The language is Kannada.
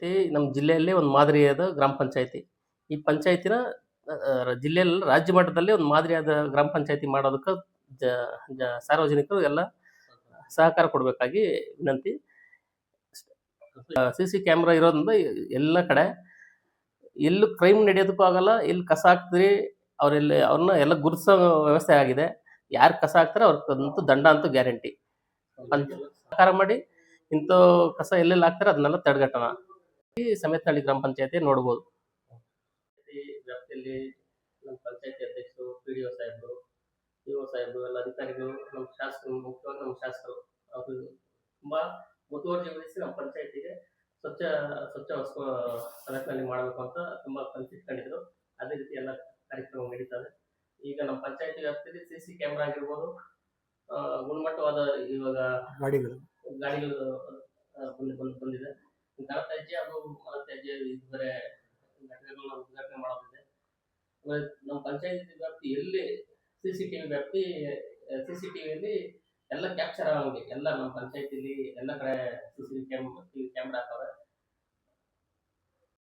ಪಂಚಾಯತಿ ನಮ್ಮ ಜಿಲ್ಲೆಯಲ್ಲೇ ಒಂದು ಮಾದರಿಯಾದ ಗ್ರಾಮ ಪಂಚಾಯತಿ. ಈ ಪಂಚಾಯತಿನ ಜಿಲ್ಲೆಯಲ್ಲಿ ರಾಜ್ಯ ಮಟ್ಟದಲ್ಲಿ ಒಂದು ಮಾದರಿಯಾದ ಗ್ರಾಮ ಪಂಚಾಯತಿ ಮಾಡೋದಕ್ಕೆ ಜ ಜ ಸಾರ್ವಜನಿಕರು ಎಲ್ಲ ಸಹಕಾರ ಕೊಡಬೇಕಾಗಿ ವಿನಂತಿ. ಸಿ ಸಿ ಕ್ಯಾಮ್ರಾ ಇರೋದ್ರಿಂದ ಎಲ್ಲ ಕಡೆ ಎಲ್ಲೂ ಕ್ರೈಮ್ ನಡೆಯೋದಕ್ಕೂ ಆಗಲ್ಲ ಎಲ್ಲಿ ಕಸ ಹಾಕ್ತೀರಿ ಅವರೆಲ್ಲಿ ಅವ್ರನ್ನ ಎಲ್ಲ ಗುರುತಿಸೋ ವ್ಯವಸ್ಥೆ ಆಗಿದೆ. ಯಾರು ಕಸ ಹಾಕ್ತಾರೆ ಅವ್ರಿಗಂತೂ ದಂಡ ಅಂತೂ ಗ್ಯಾರಂಟಿ. ಸಹಕಾರ ಮಾಡಿ ಇಂಥ ಕಸ ಎಲ್ಲೆಲ್ಲಿ ಹಾಕ್ತಾರೆ ಅದನ್ನೆಲ್ಲ ತಡೆಗಟ್ಟೋಣ. ಈ ಸಮೇತನಹಳ್ಳಿ ಗ್ರಾಮ ಪಂಚಾಯತಿ ನೋಡ್ಬೋದು. ವ್ಯಾಪ್ತಿಯಲ್ಲಿ ನಮ್ಮ ಪಂಚಾಯತಿ ಅಧ್ಯಕ್ಷರು ಪಿ ಡಿ ಒ ಸಾಹೇಬರು ಪಿ ಒ ಸಾಹೇಬರು ಎಲ್ಲ ಅಧಿಕಾರಿಗಳು ನಮ್ಮ ಶಾಸಕರು ಮುಖ್ಯವಾಗಿ ನಮ್ಮ ಶಾಸಕರು ಅವರು ತುಂಬಾ ಮುತುವರ್ಜಿ ವಹಿಸಿ ನಮ್ಮ ಪಂಚಾಯತಿಗೆ ಸ್ವಚ್ಛ ಸ್ವಚ್ಛ ವಸ್ತು ಸಮೇತನಲ್ಲಿ ಮಾಡಬೇಕು ಅಂತ ತುಂಬಾ ಕನಸಿಟ್ಕೊಂಡಿದ್ರು ಅದೇ ರೀತಿ ಎಲ್ಲ ಕಾರ್ಯಕ್ರಮ ನಡೀತದೆ. ಈಗ ನಮ್ಮ ಪಂಚಾಯತಿ ವ್ಯಾಪ್ತಿಯಲ್ಲಿ ಸಿ ಸಿ ಕ್ಯಾಮ್ರಾ ಆಗಿರ್ಬೋದು ಗುಣಮಟ್ಟವಾದ ಇವಾಗ ಗಾಡಿಗಳು. ಗಾಡಿಗಳು ಬಂದಿದೆ. ಘನತ್ಯಾಜ್ಯ ಅದು ಮಲತ್ಯಾಜ್ಯ ಬೇರೆ ಘಟಕಗಳನ್ನ ಉದ್ಘಾಟನೆ ಮಾಡೋದಿದೆ. ಆಮೇಲೆ ನಮ್ಮ ಪಂಚಾಯತಿ ವ್ಯಾಪ್ತಿ ಎಲ್ಲಿ ಸಿ ಸಿ ವ್ಯಾಪ್ತಿ ಸಿ ಸಿ ಎಲ್ಲ ಕ್ಯಾಪ್ಚರ್ ಆಗಂಗೆ ಎಲ್ಲ ನಮ್ಮ ಪಂಚಾಯತಿಲಿ ಎಲ್ಲ ಕಡೆ ಸಿ ಸಿ ಕ್ಯಾಮ್ ಕ್ಯಾಮ್ರಾ